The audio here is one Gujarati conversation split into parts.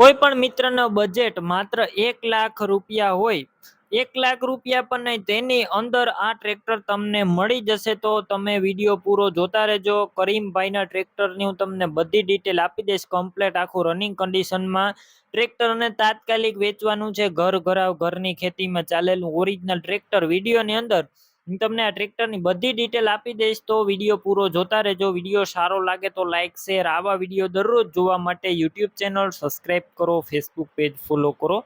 કોઈ પણ મિત્રનો બજેટ માત્ર એક લાખ રૂપિયા હોય, એક લાખ રૂપિયા પણ નહીં, તેની અંદર આ ટ્રેક્ટર તમને મળી જશે તો તમે વીડિયો પૂરો જોતા રહેજો. કરીમભાઈના ટ્રેક્ટરની હું તમને બધી ડિટેલ આપી દઈશ. કમ્પ્લેટ આખું રનિંગ કન્ડિશનમાં ટ્રેક્ટરને તાત્કાલિક વેચવાનું છે. ઘર ઘરાવ ઘરની ખેતીમાં ચાલેલું ઓરિજિનલ ટ્રેક્ટર વિડીયોની અંદર. હું તમને આ ટ્રેક્ટરની બધી ડિટેલ આપી દઈશ, તો વીડિયો પૂરો જોતા રહેજો. વીડિયો સારો લાગે તો લાઇક શેર આવા વીડિયો દરરોજ જોવા માટે યુટ્યુબ ચેનલ સબસ્ક્રાઈબ કરો ફેસબુક પેજ ફોલો કરો.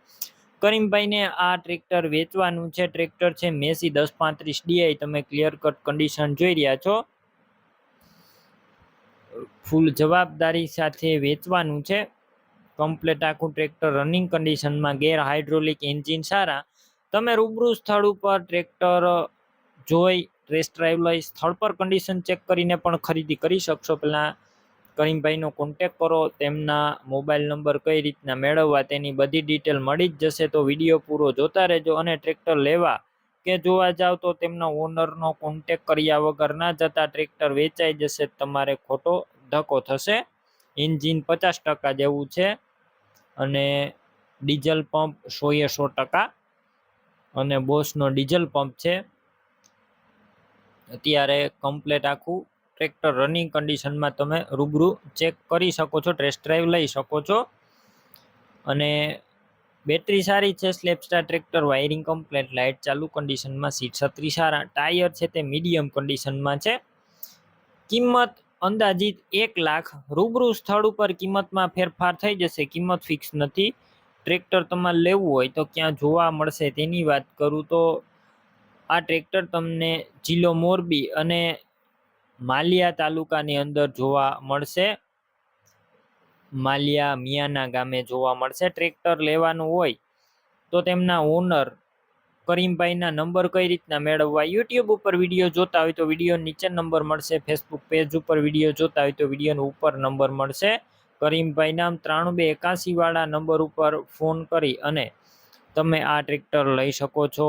કરીમભાઈને આ ટ્રેક્ટર વેચવાનું છે. ટ્રેક્ટર છે મેસી દસ પાંત્રીસ ડીઆઈ તમે ક્લિયર કટ કન્ડિશન જોઈ રહ્યા છો. ફૂલ જવાબદારી સાથે વેચવાનું છે. કમ્પ્લેટ આખું ટ્રેક્ટર રનિંગ કન્ડિશનમાં ગેર હાઇડ્રોલિક એન્જિન સારા. તમે રૂબરૂ સ્થળ ઉપર ટ્રેક્ટર જોઈ ટેસ્ટ ડ્રાઈવ લઈ, સ્થળ પર કન્ડિશન ચેક કરીને પણ ખરીદી કરી શકશો. પહેલાં કરીમભાઈનો કોન્ટેક કરો, તેમના મોબાઈલ નંબર કઈ રીતના મેળવવા તેની બધી ડિટેલ મળી જ જશે. તો વીડિયો પૂરો જોતા રહેજો અને ટ્રેક્ટર લેવા કે જોવા જાવ તો તેમના ઓનરનો કોન્ટેક કર્યા વગર ના જતા ટ્રેક્ટર વેચાઈ જશે. તમારે ખોટો ધક્કો થશે. એન્જિન પચાસ ટકા જેવું છે અને ડીઝલ પંપ સોએ સો ટકા અને બોસનો ડીઝલ પંપ છે. અત્યારે કમ્પ્લેટ આખું ટ્રેક્ટર રનિંગ કન્ડિશનમાં તમે રૂબરૂ ચેક કરી શકો છો ટેસ્ટ ડ્રાઈવ લઈ શકો છો. અને બેટરી સારી છે સ્લેપસ્ટાર ટ્રેક્ટર વાયરિંગ કમ્પ્લેટ લાઇટ ચાલુ કન્ડિશનમાં સીટ છત્રી સારા ટાયર છે તે મીડિયમ કન્ડિશનમાં છે. કિંમત અંદાજિત એક લાખ, રૂબરૂ સ્થળ ઉપર કિંમતમાં ફેરફાર થઈ જશે, કિંમત ફિક્સ નથી. ટ્રેક્ટર તમારે લેવું હોય તો ક્યાં જોવા મળશે તેની વાત કરું તો આ ટ્રેક્ટર તમને જિલ્લો મોરબી અને માલિયા તાલુકાની અંદર જોવા મળશે. માલિયા મિયાના ગામે જોવા મળશે. ટ્રેક્ટર લેવાનું હોય તો તેમના ઓનર કરીમભાઈના નંબર કઈ રીતના મેળવવા, યુટ્યુબ ઉપર વીડિયો જોતા હોય તો વીડિયો નીચે નંબર મળશે, ફેસબુક પેજ ઉપર વીડિયો જોતા હોય તો વિડીયોનો ઉપર નંબર મળશે. કરીમભાઈ નામ ત્રાણું બે એકાસી વાળા નંબર ઉપર ફોન કરી અને તમે આ ટ્રેક્ટર લઈ શકો છો.